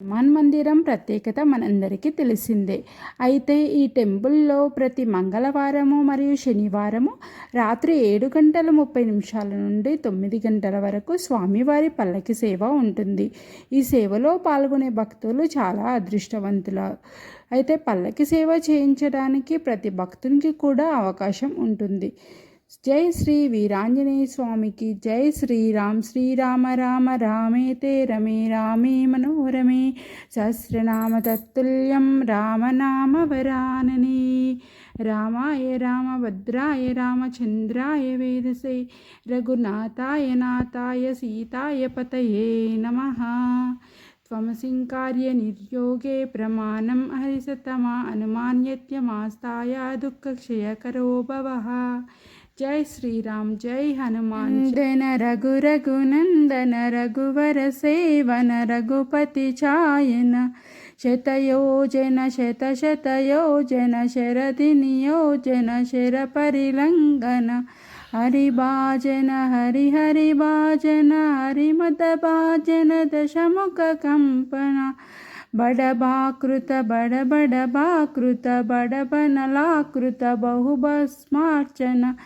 హనుమాన్ మందిరం ప్రత్యేకత మనందరికీ తెలిసిందే. అయితే ఈ టెంపుల్లో ప్రతి మంగళవారము మరియు శనివారము రాత్రి ఏడు గంటల ముప్పై నిమిషాల నుండి తొమ్మిది గంటల వరకు స్వామివారి పల్లకి సేవ ఉంటుంది. ఈ సేవలో పాల్గొనే భక్తులు చాలా అదృష్టవంతులు. అయితే పల్లకి సేవ చేయించడానికి ప్రతి భక్తునికి కూడా అవకాశం ఉంటుంది. జై శ్రీ వీరాంజనేయ స్వామికి జై శ్రీరామ్ శ్రీరామ రామ రామేతే రమే రామే మనోరమే సహస్రనామ తత్తుల్యం రామనామ వరానని రామాయ రామభద్రాయ రామచంద్రాయ వేదసే రఘునాథాయ నాథాయ సీతాయ పతయే నమ त्वमसिङ्कार्य निर्योगे प्रमाणं हरिसतमा अनुमान्यत्यमास्ताय दुःखक्षयकरो भवः జై శ్రీరామ్ జై హనుమాన్. జన రఘు రఘునందన రఘువర సేవన రఘుపతి ఛాయన. శతయోజన శత శతయోజన శరది నియోజన శర పరిలంగన హరిభాజన హరిహరి భాజన హరిమత భాజన దశముఖ కంపన. బడబాకృత బడబడబాకృత బడబనలాకృత బహుభస్మార్చన.